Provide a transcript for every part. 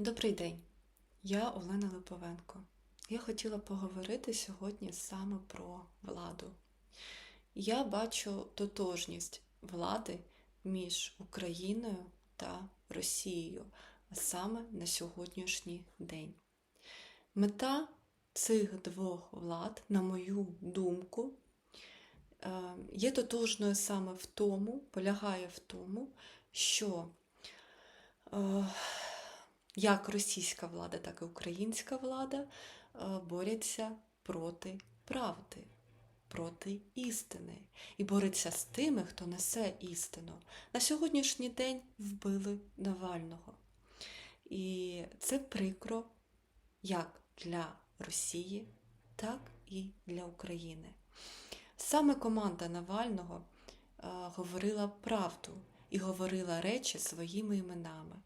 Добрий день, я Олена Липовенко. Я хотіла поговорити сьогодні саме про владу. Я бачу тотожність влади між Україною та Росією, саме на сьогоднішній день. Мета цих двох влад, на мою думку, е, є тотожною саме в тому, полягає в тому, що е, як російська влада, так і українська влада е, борються проти правди, проти істини і бореться з тими, хто несе істину. На сьогоднішній день вбили Навального. І це прикро як для Росії, так і для України. Саме команда Навального е, говорила правду і говорила речі своїми іменами.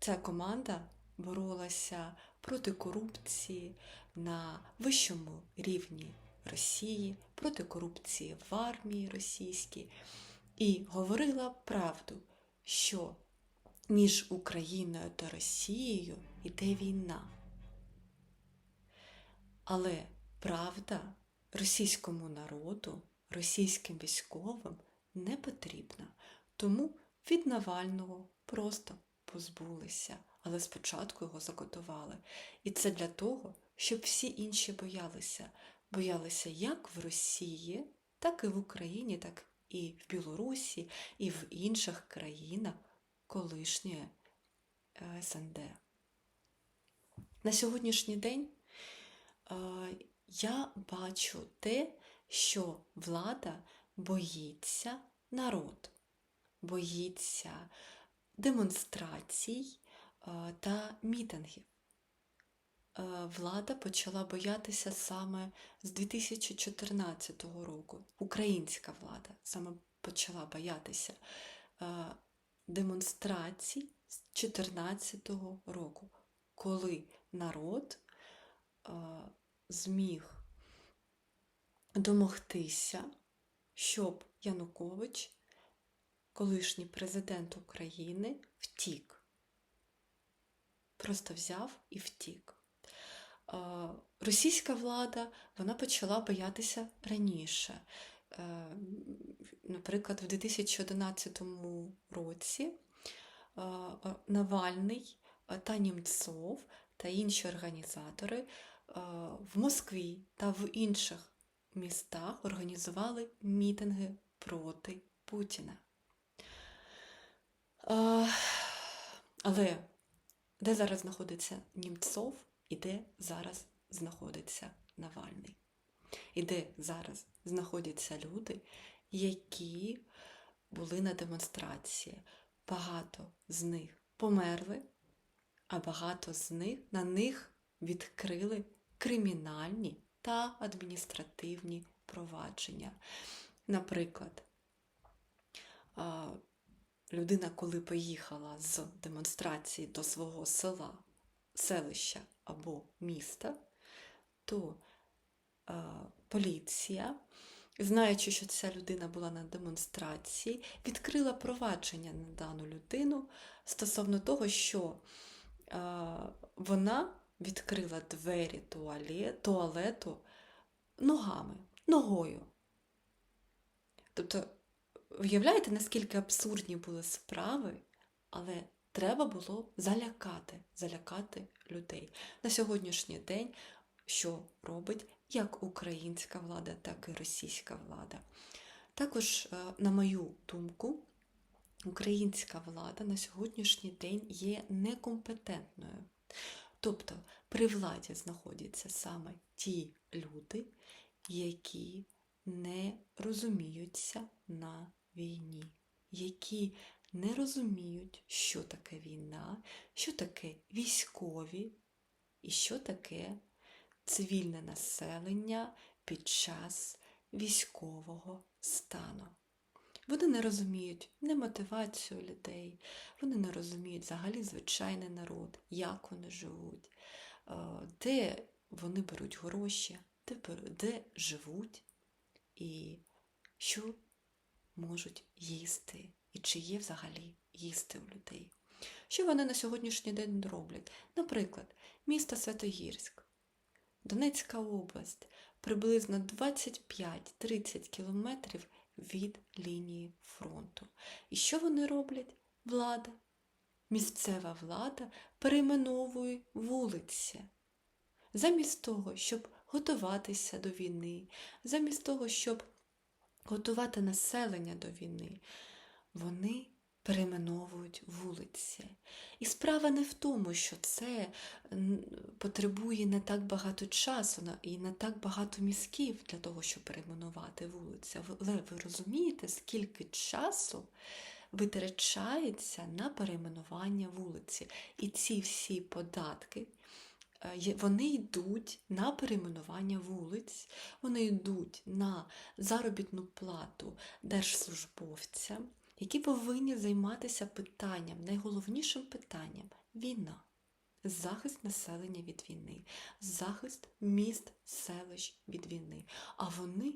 Ця команда боролася проти корупції на вищому рівні Росії, проти корупції в армії російській і говорила правду, що між Україною та Росією йде війна. Але правда російському народу, російським військовим не потрібна, тому від Навального просто позбулися, але спочатку його закотували. І це для того, щоб всі інші боялися. Боялися як в Росії, так і в Україні, так і в Білорусі, і в інших країнах колишньої е, СНД. На сьогоднішній день е, я бачу те, що влада боїться народ, боїться демонстрацій е, та мітингів. Е, Влада почала боятися саме з 2014 року. Українська влада саме почала боятися е, демонстрацій з 2014 року, коли народ зміг домогтися, щоб Янукович колишній президент України втік. Просто взяв і втік. Російська влада вона почала боятися раніше. Е, наприклад, в 2011 році Навальний та Німцов та інші організатори в Москві та в інших містах організували мітинги проти Путіна. Але де зараз знаходиться Німцов і де зараз знаходиться Навальний? І де зараз знаходяться люди, які були на демонстрації. Багато з них померли, а багато з них на них відкрили кримінальні та адміністративні провадження. Наприклад, людина, коли поїхала з демонстрації до свого села, селища або міста, то поліція, знаючи, що ця людина була на демонстрації, відкрила провадження на дану людину стосовно того, що вона відкрила двері туалет, туалету ногами, ногою. Тобто, уявляєте, наскільки абсурдні були справи, але треба було залякати, залякати людей. На сьогоднішній день, що робить як українська влада, так і російська влада. Також, е, на мою думку, українська влада на сьогоднішній день є некомпетентною. Тобто при владі знаходяться саме ті люди, які не розуміються на війні, які не розуміють, що таке війна, що таке військові і що таке цивільне населення під час військового стану. Вони не розуміють не мотивацію людей, вони не розуміють взагалі звичайний народ, як вони живуть, де вони беруть гроші, де, де живуть і що можуть їсти, і чи є взагалі їсти у людей. Що вони на сьогоднішній день роблять? Наприклад, місто Святогірськ, Донецька область, приблизно 25-30 кілометрів від лінії фронту. І що вони роблять? Влада. Місцева влада перейменовує вулиці. Замість того, щоб готуватися до війни, замість того, щоб готувати населення до війни, вони перейменовують вулиці. І справа не в тому, що це потребує не так багато часу і не так багато мізків для того, щоб перейменувати вулицю. Але ви розумієте, скільки часу витрачається на перейменування вулиці. І ці всі податки. Е, Вони йдуть на перейменування вулиць, вони йдуть на заробітну плату держслужбовцям, які повинні займатися питанням, найголовнішим питанням війна, захист населення від війни, захист міст, селищ від війни. А вони,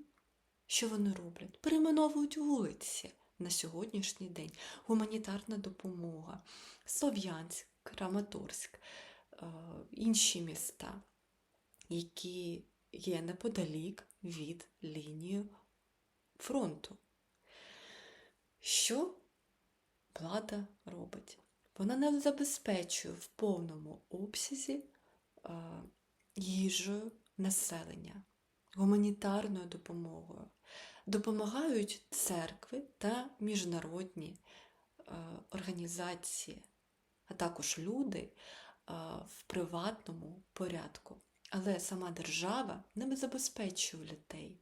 що вони роблять? Перейменовують вулиці на сьогоднішній день. Гуманітарна допомога, Слов'янськ, Краматорськ, інші міста, які є неподалік від лінії фронту. Що влада робить? Вона не забезпечує в повному обсязі е, їжею населення, гуманітарною допомогою. Допомагають церкви та міжнародні е, організації, а також люди е, в приватному порядку. Але сама держава не забезпечує людей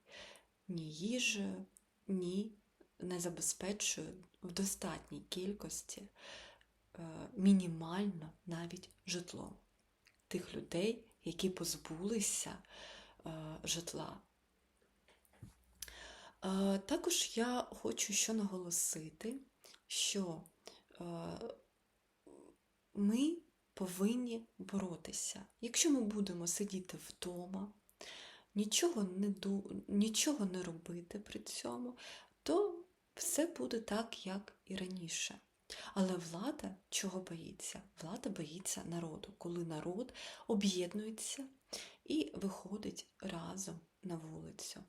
ні їжею, ні не забезпечує в достатній кількості е, мінімально навіть житлом тих людей, які позбулися е, житла. Е, Також я хочу що наголосити, що ми повинні боротися. Якщо ми будемо сидіти вдома, нічого не, ду... нічого не робити при цьому, то все буде так, як і раніше. Але влада чого боїться? Влада боїться народу, коли народ об'єднується і виходить разом на вулицю,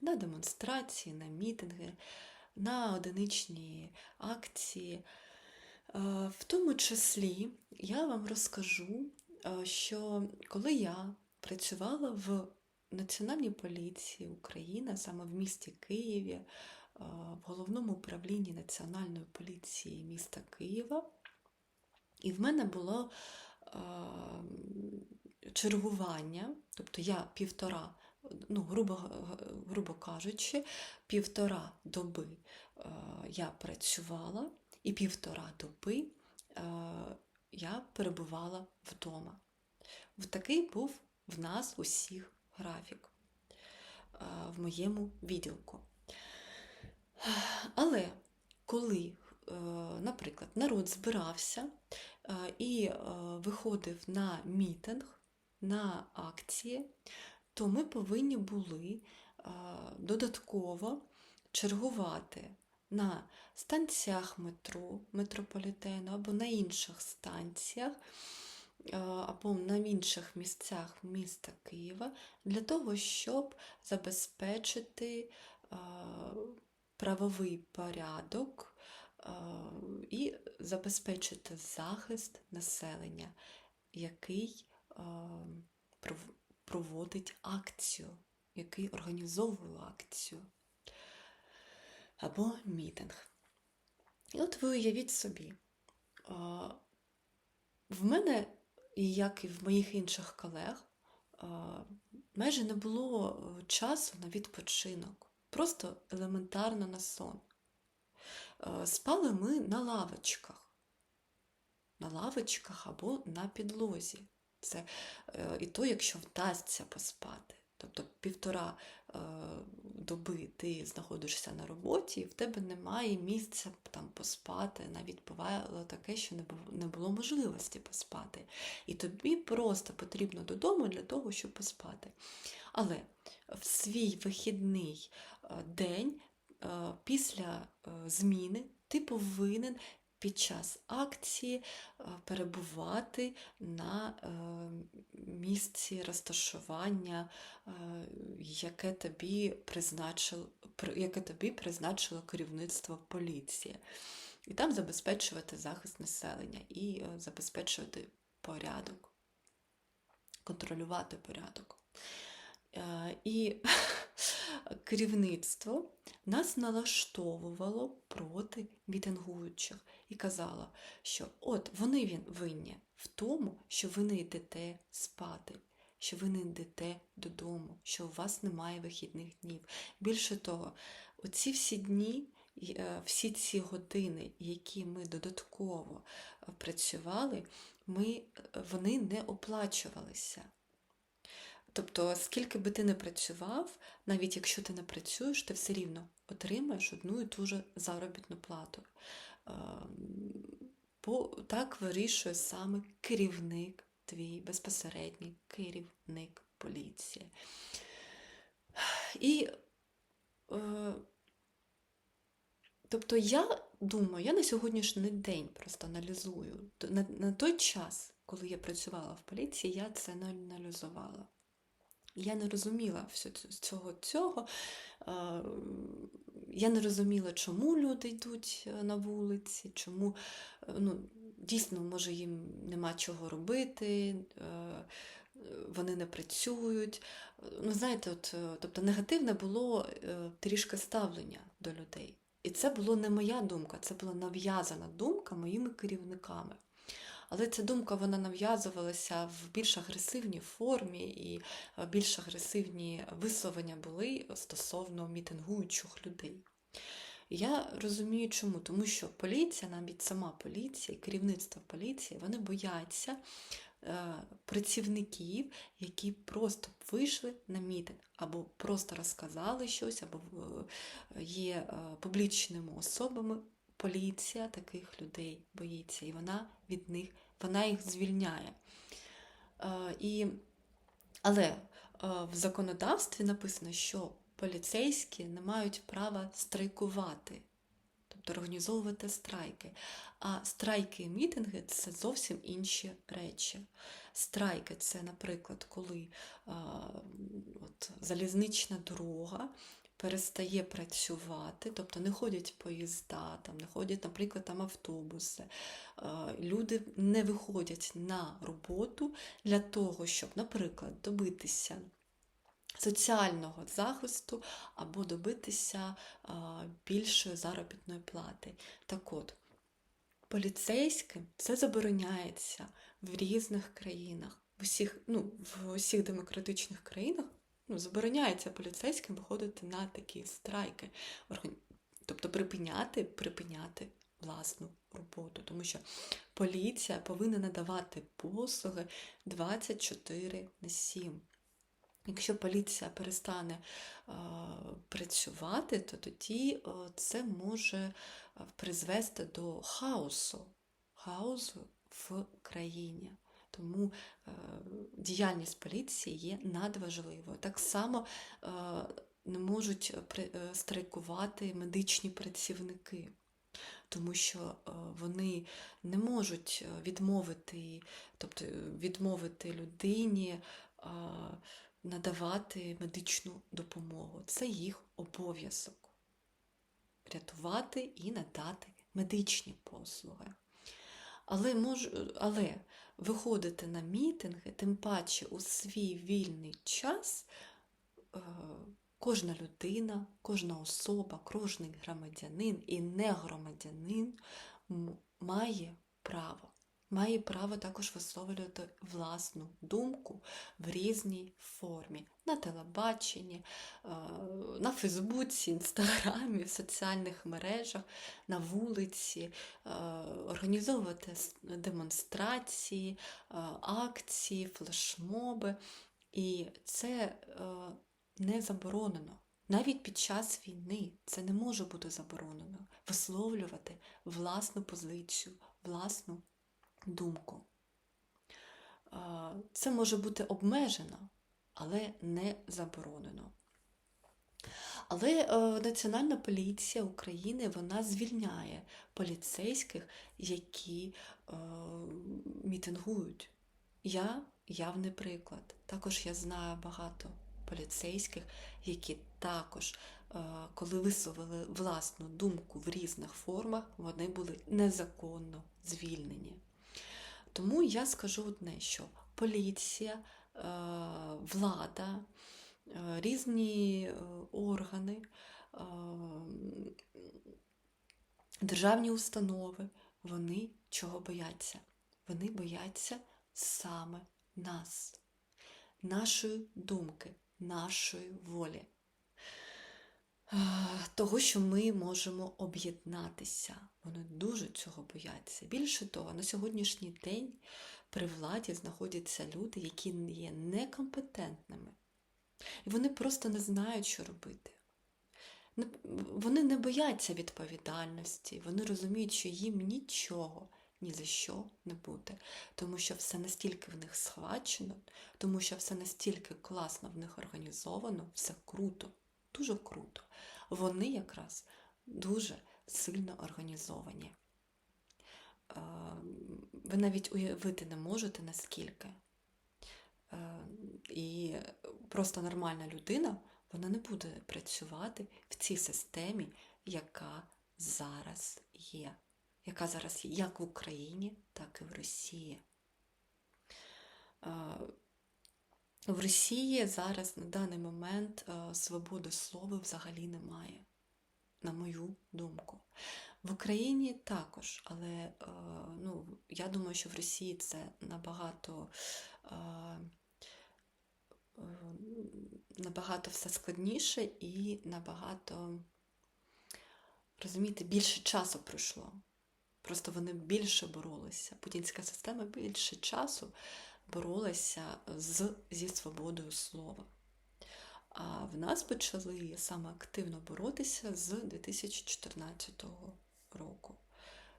на демонстрації, на мітинги, на одиничні акції. Е, В тому числі я вам розкажу, е, що коли я працювала в Національній поліції України, саме в місті Києві, е, в головному управлінні Національної поліції міста Києва, і в мене було чергування, тобто я півтора, ну, грубо, грубо кажучи, півтора доби я працювала, і півтора доби е, я перебувала вдома. Такий був в нас усіх графік е, в моєму відділку. Але коли, е, наприклад, народ збирався і виходив на мітинг, на акції, то ми повинні були додатково чергувати на станціях метро, метрополітену або на інших станціях, е, або на інших місцях міста Києва для того, щоб забезпечити е, правовий порядок е, і забезпечити захист населення, який проводить акцію, який організовує акцію або мітинг. І от ви уявіть собі, в мене, як і в моїх інших колег, майже не було е, часу на відпочинок, просто елементарно на сон. Е, Спали ми на лавочках, на лавочках або на підлозі. Це е, і то, якщо вдасться поспати. Тобто півтора доби ти знаходишся на роботі, в тебе немає місця там поспати. Навіть бувало таке, що не було, можливості поспати. І тобі просто потрібно додому для того, щоб поспати. Але в свій вихідний е, день е, після е, зміни ти повинен під час акції е, перебувати на е, місці розташування, е, яке тобі призначило, яке тобі призначило керівництво поліції. І там забезпечувати захист населення і забезпечувати порядок, контролювати порядок. І керівництво нас налаштовувало проти мітингуючих і казало, що от вони він винні в тому, що ви не йдете спати, що ви не йдете додому, що у вас немає вихідних днів. Більше того, оці всі дні, е, всі ці години, які ми додатково е, працювали, ми, е, вони не оплачувалися. Тобто, скільки би ти не працював, навіть якщо ти не працюєш, ти все рівно отримаєш одну і ту же заробітну плату. Ем, Бо так вирішує саме керівник твій, безпосередній керівник поліції. І е, тобто я думаю, я на сьогоднішній день просто аналізую. На, на той час, коли я працювала в поліції, я це не аналізувала. Я не розуміла цього цього. Я не розуміла, чому люди йдуть е, на вулиці, чому е, ну, дійсно, може, їм нема чого робити, е, вони не працюють. Ну, знаєте, от, тобто негативне було трішки ставлення до людей. І це була не моя думка, це була нав'язана думка моїми керівниками. Але ця думка вона нав'язувалася в більш агресивній формі, і е, більш агресивні висловлення були стосовно мітингуючих людей. Я розумію, чому, тому що поліція, навіть сама поліція, керівництво поліції, вони бояться е, працівників, які просто вийшли на мітинг, або просто розказали щось, або е, є е, публічними особами. Поліція таких людей боїться, і вона від них вона їх звільняє. Е, і, але е, в законодавстві написано, що поліцейські не мають права страйкувати, тобто організовувати страйки. А страйки і мітинги це зовсім інші речі. Страйки це, наприклад, коли а, от, залізнична дорога перестає працювати, тобто не ходять поїзда, там, не ходять, наприклад, там автобуси. Люди не виходять на роботу для того, щоб, наприклад, добитися соціального захисту або добитися більшої заробітної плати. Так от, поліцейським це забороняється в різних країнах. В усіх, ну, в усіх демократичних країнах ну, забороняється поліцейським виходити на такі страйки, тобто припиняти, припиняти власну роботу, тому що поліція повинна надавати послуги 24 на 7. Якщо поліція перестане е, працювати, то тоді е, це може е, призвести до хаосу, хаосу в країні. Тому е, діяльність поліції є надважливою. Так само е, не можуть е, страйкувати медичні працівники, тому що вони не можуть відмовити, тобто відмовити людині. надавати медичну допомогу. Це їх обов'язок рятувати і надати медичні послуги. Але, мож, але виходити на мітинги, тим паче у свій вільний час, е, кожна людина, кожна особа, кожний громадянин і не громадянин має право. Має право також висловлювати власну думку в різній формі на телебаченні, е, на Фейсбуці, Інстаграмі, в соціальних мережах, на вулиці, е, організовувати демонстрації, е, акції, флешмоби. І це не заборонено. Навіть під час війни це не може бути заборонено висловлювати власну позицію, власну думку. Це може бути обмежено, але не заборонено. Але е, Національна поліція України вона звільняє поліцейських, які е, мітингують. Я явний приклад. Також я знаю багато поліцейських, які також, е, коли висловили власну думку в різних формах, вони були незаконно звільнені. Тому я скажу одне, що поліція, е, влада, е, різні е, органи, державні установи, вони чого бояться? Вони бояться саме нас, нашої думки, нашої волі. Того, що ми можемо об'єднатися. Вони дуже цього бояться. Більше того, на сьогоднішній день при владі знаходяться люди, які є некомпетентними. І вони просто не знають, що робити. Вони не бояться відповідальності, вони розуміють, що їм нічого ні за що не буде, тому що все настільки в них схвачено, тому що все настільки класно в них організовано, все круто, дуже круто. Вони якраз дуже сильно організовані. Е, Ви навіть уявити не можете наскільки. Е, І просто нормальна людина вона не буде працювати в цій системі, яка зараз є. Яка зараз є як в Україні, так і в Росії. Е, В Росії зараз на даний момент свободи слова взагалі немає, на мою думку. В Україні також, але е, ну, я думаю, що в Росії це набагато, е, е, набагато все складніше і набагато, розумієте, більше часу пройшло. Просто вони більше боролися. Путінська система більше часу боролася з, зі свободою слова. А в нас почали саме активно боротися з 2014 року,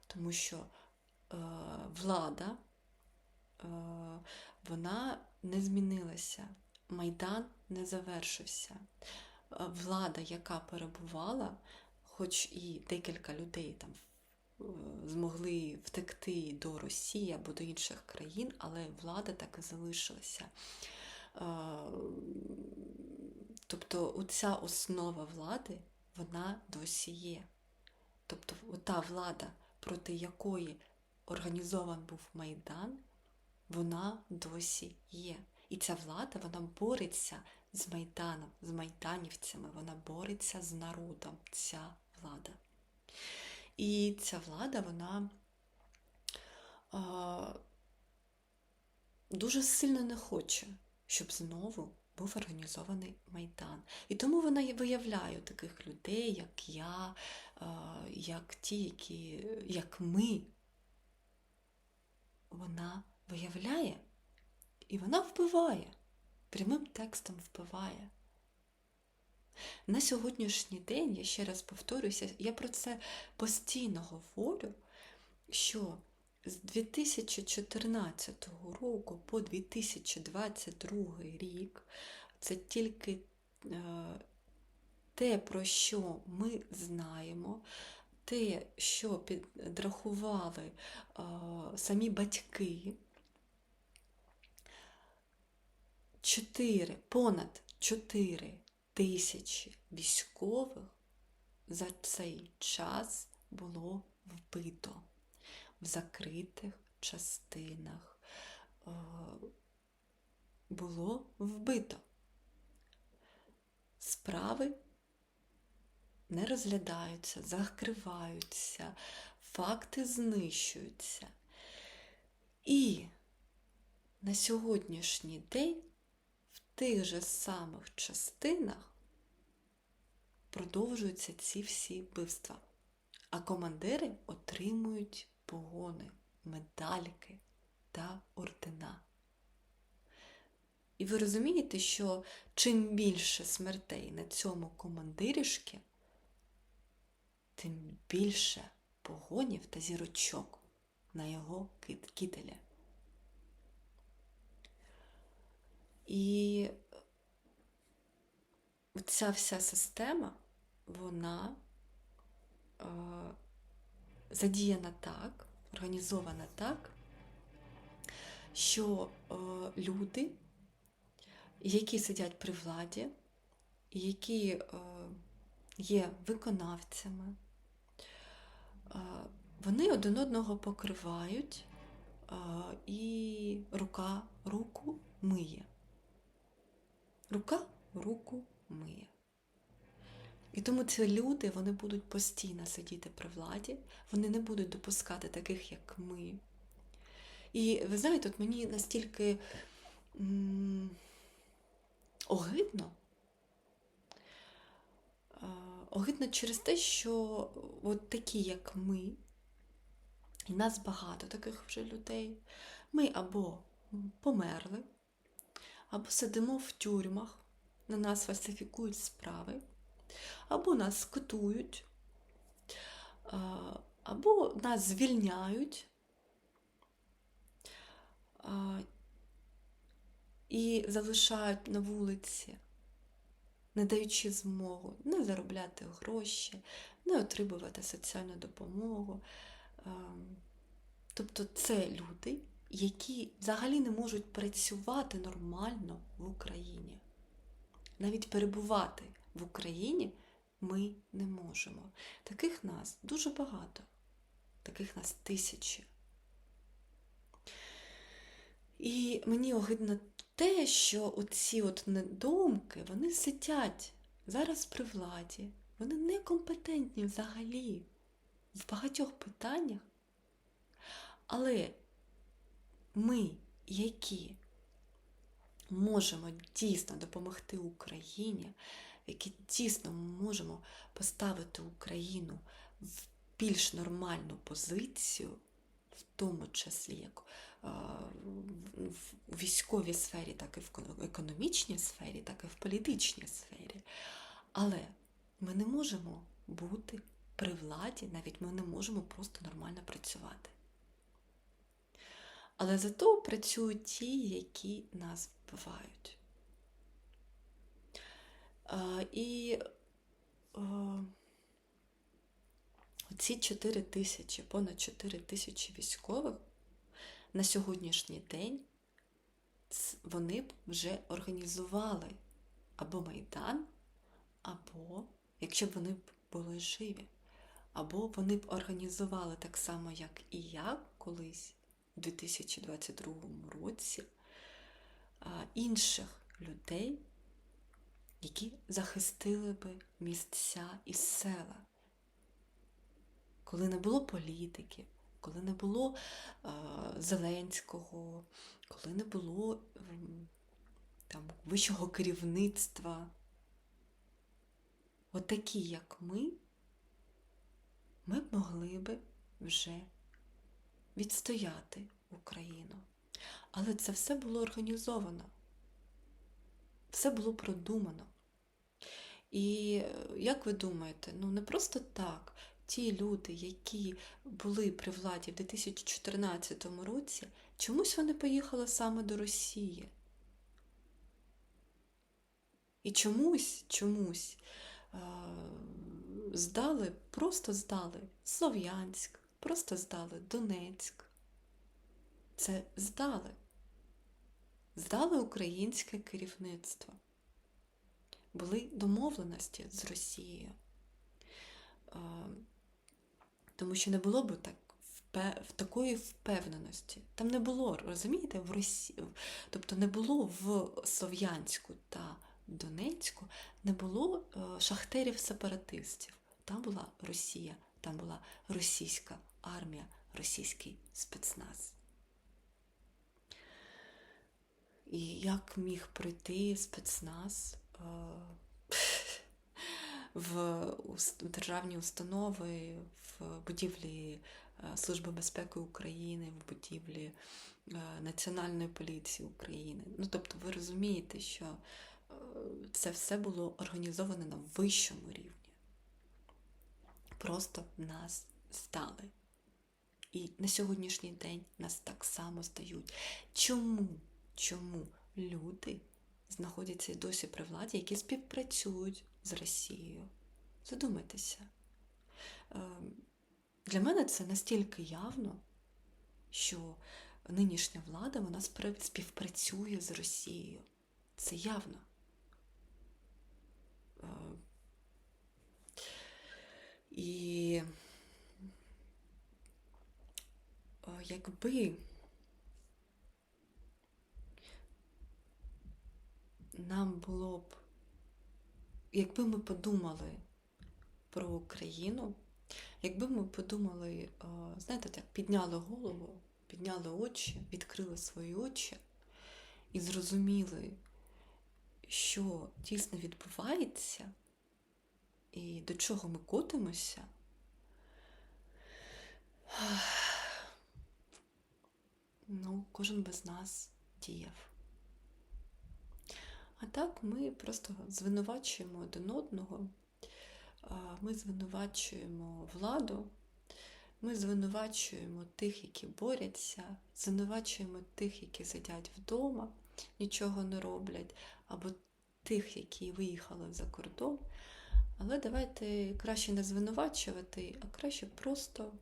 тому що е, влада е, вона не змінилася, Майдан не завершився. Е, Влада, яка перебувала, хоч і декілька людей там е, змогли втекти до Росії або до інших країн, але влада так і залишилася. Е, Тобто оця основа влади, вона досі є. Тобто та влада, проти якої організований був Майдан, вона досі є. І ця влада вона бореться з Майданом, з майданівцями, вона бореться з народом, ця влада. І ця влада, вона а, дуже сильно не хоче, щоб знову був організований Майдан. І тому вона виявляє таких людей, як я, як ті, які, як ми. Вона виявляє і вона вбиває, прямим текстом вбиває. На сьогоднішній день, я ще раз повторюся, я про це постійно говорю, що з 2014 року по 2022 рік. Це тільки е, те, про що ми знаємо, те, що підрахували е, самі батьки, 4, понад 4 тисячі військових за цей час було вбито в закритих частинах. е, Було вбито. Справи не розглядаються, закриваються, факти знищуються. І на сьогоднішній день в тих же самих частинах продовжуються ці всі вбивства. А командири отримують погони, медальки та ордена. І ви розумієте, що чим більше смертей на цьому командирішки, тим більше погонів та зірочок на його кителі. І оця вся система, вона е, задіяна так, організована так, що е, люди, які сидять при владі, які е, є виконавцями, е, вони один одного покривають, і рука руку миє. Рука руку миє. І тому ці люди вони будуть постійно сидіти при владі, вони не будуть допускати таких, як ми. І ви знаєте, от мені настільки м- огидно, огидно через те, що от такі, як ми, і нас багато таких вже людей, ми або померли, або сидимо в тюрмах, на нас фальсифікують справи, або нас скотують, або нас звільняють. І залишають на вулиці, не даючи змогу не заробляти гроші, не отримувати соціальну допомогу. Тобто це люди, які взагалі не можуть працювати нормально в Україні. Навіть перебувати в Україні ми не можемо. Таких нас дуже багато, таких нас тисячі. І мені огидно те, що оці от недумки, вони сидять зараз при владі, вони некомпетентні взагалі в багатьох питаннях. Але ми, які можемо дійсно допомогти Україні, які дійсно ми можемо поставити Україну в більш нормальну позицію, в тому числі як в військовій сфері, так і в економічній сфері, так і в політичній сфері. Але ми не можемо бути при владі, навіть ми не можемо просто нормально працювати. Але зато працюють ті, які нас вбивають. І оці 4 тисячі, понад 4 тисячі військових на сьогоднішній день вони б вже організували або Майдан, або, якщо б вони б були живі, або вони б організували так само, як і я колись у 2022 році, інших людей, які захистили би місця і села. Коли не було політики, коли не було е, Зеленського, коли не було ем, там, вищого керівництва. От як ми, ми б могли би вже відстояти Україну. Але це все було організовано, все було продумано. І е, як ви думаєте, ну не просто так ті люди, які були при владі в 2014 році, чомусь вони поїхали саме до Росії. І чомусь, чомусь е, здали, просто здали Слов'янськ, просто здали Донецьк. Це здали. Здали українське керівництво. Були домовленості з Росією. Е, Тому що не було б так в такої впевненості. Там не було, розумієте, в Росії, тобто не було в Слов'янську та Донецьку, не було е, шахтерів-сепаратистів. Там була Росія, там була російська армія, російський спецназ. І як міг пройти спецназ е, в державні установи, в будівлі е, Служби безпеки України, в будівлі е, Національної поліції України. Ну, тобто, ви розумієте, що це все було організовано на вищому рівні. Просто нас здали. І на сьогоднішній день нас так само здають. Чому? Чому люди знаходяться і досі при владі, які співпрацюють з Росією. Задумайтеся. Е, Для мене це настільки явно, що нинішня влада вона співпрацює з Росією. Це явно. Е, І е, якби нам було б, якби ми подумали про Україну, якби ми подумали, знаєте, так, підняли голову, підняли очі, відкрили свої очі і зрозуміли, що дійсно відбувається і до чого ми котимося, ну, кожен без нас діяв. А так ми просто звинувачуємо один одного, ми звинувачуємо владу, ми звинувачуємо тих, які борються, звинувачуємо тих, які сидять вдома, нічого не роблять, або тих, які виїхали за кордон. Але давайте краще не звинувачувати, а краще просто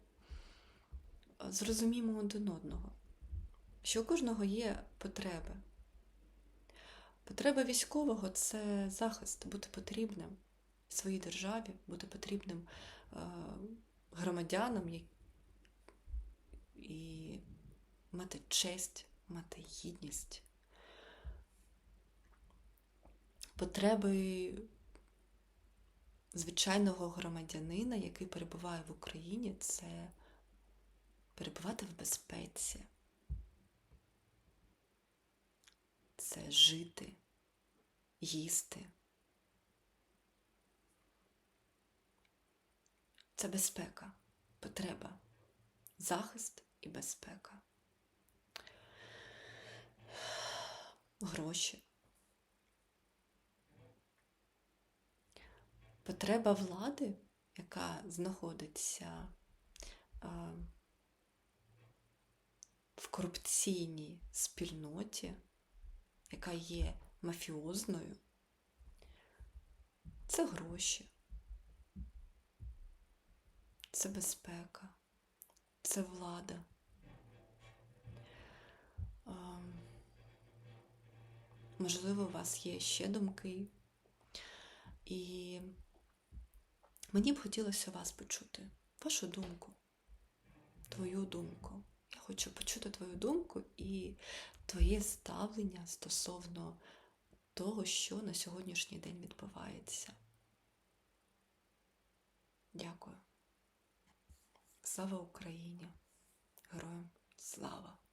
зрозуміємо один одного, що у кожного є потреби. Потреба військового це захист, бути потрібним своїй державі, бути потрібним е, громадянам і- і мати честь, мати гідність. Потреби звичайного громадянина, який перебуває в Україні, це перебувати в безпеці. Це жити, їсти. Це безпека, потреба, захист і безпека. Гроші. Потреба влади, яка знаходиться в корупційній спільноті, яка є мафіозною, це гроші, це безпека, це влада. Можливо, у вас є ще думки, і мені б хотілося вас почути, вашу думку, твою думку. Я хочу почути твою думку і твоє ставлення стосовно того, що на сьогоднішній день відбувається. Дякую. Слава Україні! Героям слава!